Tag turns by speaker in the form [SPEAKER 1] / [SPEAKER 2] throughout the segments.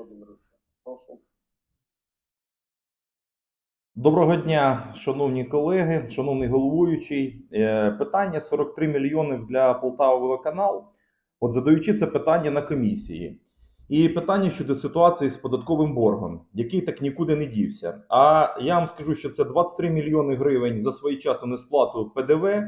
[SPEAKER 1] Володимировичу. Прошу.
[SPEAKER 2] Доброго дня, шановні колеги, шановний головуючий. Е, Питання 43 мільйони для Полтава водоканал. От задаючи це питання на комісії. І питання щодо ситуації з податковим боргом, який так нікуди не дівся. А я вам скажу, що це 23 мільйони гривень за своєчасну несплату ПДВ,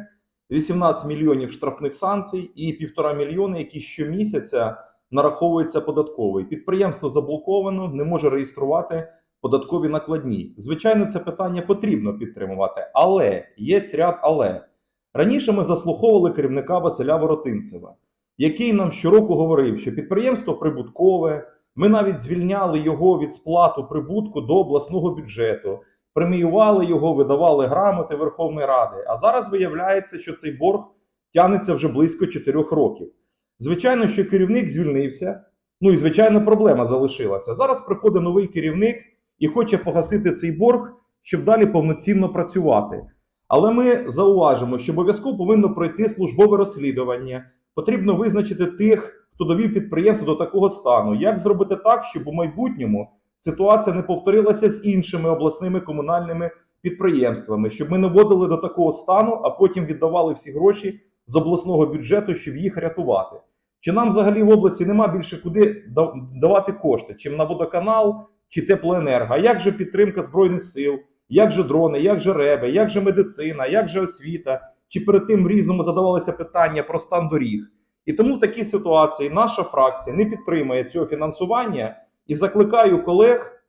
[SPEAKER 2] 18 мільйонів штрафних санкцій і 1,5 мільйони, які щомісяця нараховується податковий. Підприємство заблоковано, не може реєструвати податкові накладні. Звичайно, це питання потрібно підтримувати, але є ряд але. Раніше ми заслуховували керівника Василя Воротинцева, який нам щороку говорив, що підприємство прибуткове, ми навіть звільняли його від сплату прибутку до обласного бюджету, преміювали його, видавали грамоти Верховної Ради. А зараз виявляється, що цей борг тягнеться вже близько 4 років. Звичайно, що керівник звільнився. Ну і звичайно, проблема залишилася. Зараз приходить новий керівник і хоче погасити цей борг, щоб далі повноцінно працювати. Але ми зауважимо, що обов'язково повинно пройти службове розслідування. Потрібно визначити тих, хто довів підприємство до такого стану. Як зробити так, щоб у майбутньому ситуація не повторилася з іншими обласними комунальними підприємствами, щоб ми не вводили до такого стану, а потім віддавали всі гроші з обласного бюджету, щоб їх рятувати. Чи нам взагалі в області нема більше куди давати кошти, чим на водоканал чи теплоенерго? А як же підтримка збройних сил? Як же дрони, як же реби, як же медицина, як же освіта? Чи перед тим різному задавалися питання про стан доріг? І тому в такій ситуації наша фракція не підтримує цього фінансування і закликаю колег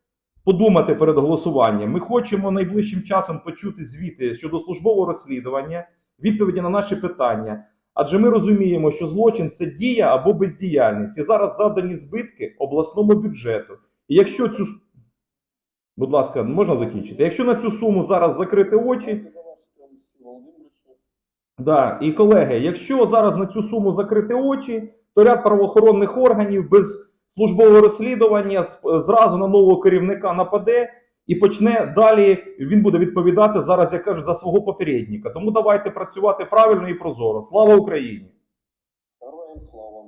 [SPEAKER 2] подумати перед голосуванням. Ми хочемо найближчим часом почути звіти щодо службового розслідування, відповіді на наші питання. Адже ми розуміємо, що злочин це дія або бездіяльність, і зараз завдані збитки обласному бюджету. І якщо цю будь ласка, можна закінчити? Якщо на цю суму зараз закрити очі. Да, і колеги, якщо зараз на цю суму закрити очі, то ряд правоохоронних органів без службового розслідування зразу на нового керівника нападе і почне далі. Він буде відповідати зараз, як кажуть, за свого попередника. Тому давайте працювати правильно і прозоро. Слава Україні!
[SPEAKER 1] Героям слава.